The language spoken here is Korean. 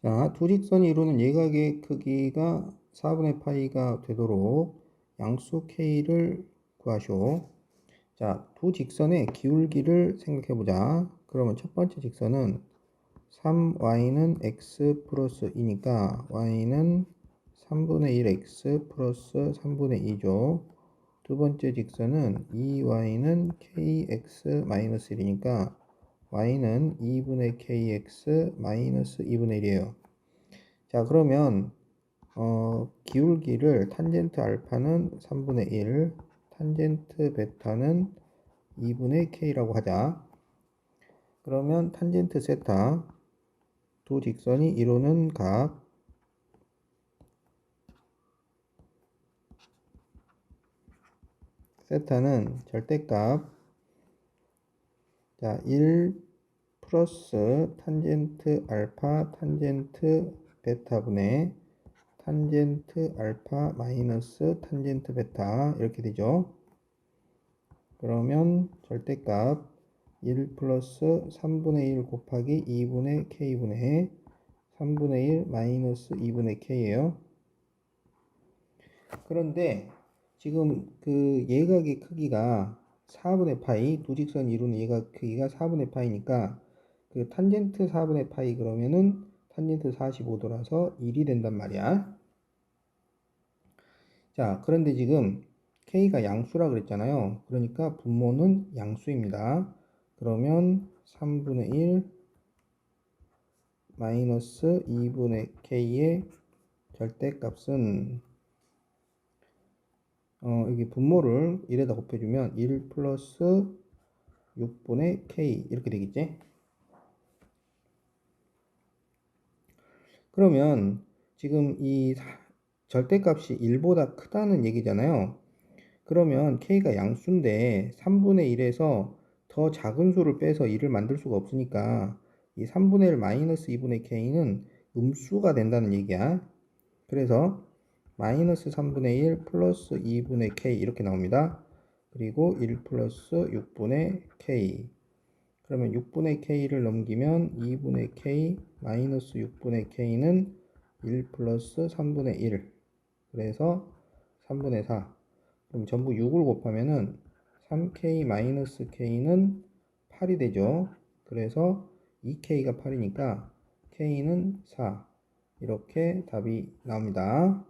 자, 두 직선이 이루는 예각의 크기가 4분의 파이가 되도록 양수 k를 구하시오. 자, 두 직선의 기울기를 생각해 보자. 그러면 첫 번째 직선은 3y는 x 플러스 2니까 y는 3분의 1x 플러스 3분의 2죠. 두 번째 직선은 2y는 kx 마이너스 1이니까 y는 2분의 kx 마이너스 2분의 1이에요. 자, 그러면 어, 기울기를 탄젠트 알파는 3분의 1, 탄젠트 베타는 2분의 k라고 하자. 그러면 탄젠트 세타 두 직선이 이루는 각 세타는 절대값 자, 1 플러스 탄젠트 알파 탄젠트 베타분의 탄젠트 알파 마이너스 탄젠트 베타 이렇게 되죠. 그러면 절대값 1 플러스 3분의 1 곱하기 2분의 k분의 3분의 1 마이너스 2분의 k예요. 그런데 지금 그 예각의 크기가 4분의 파이, 두 직선이 이루는 예각 크기가 4분의 파이니까 그 탄젠트 4분의 파이 그러면은 탄젠트 45도라서 1이 된단 말이야. 자, 그런데 지금 k가 양수라 그랬잖아요. 그러니까 분모는 양수입니다. 그러면 3분의 1 마이너스 2분의 k의 절대값은 어, 여기 분모를 1에다 곱해주면 1 플러스 6분의 k 이렇게 되겠지? 그러면 지금 이 절대값이 1보다 크다는 얘기잖아요. 그러면 k가 양수인데 3분의 1에서 더 작은 수를 빼서 1을 만들 수가 없으니까 이 3분의 1 마이너스 2분의 k는 음수가 된다는 얘기야. 그래서 마이너스 3분의 1 플러스 2분의 k 이렇게 나옵니다. 그리고 1 플러스 6분의 k 그러면 6분의 k를 넘기면 2분의 k 마이너스 6분의 k는 1 플러스 3분의 1 그래서 3분의 4 그럼 전부 6을 곱하면은 3k 마이너스 k는 8이 되죠. 그래서 2k가 8이니까 k는 4 이렇게 답이 나옵니다.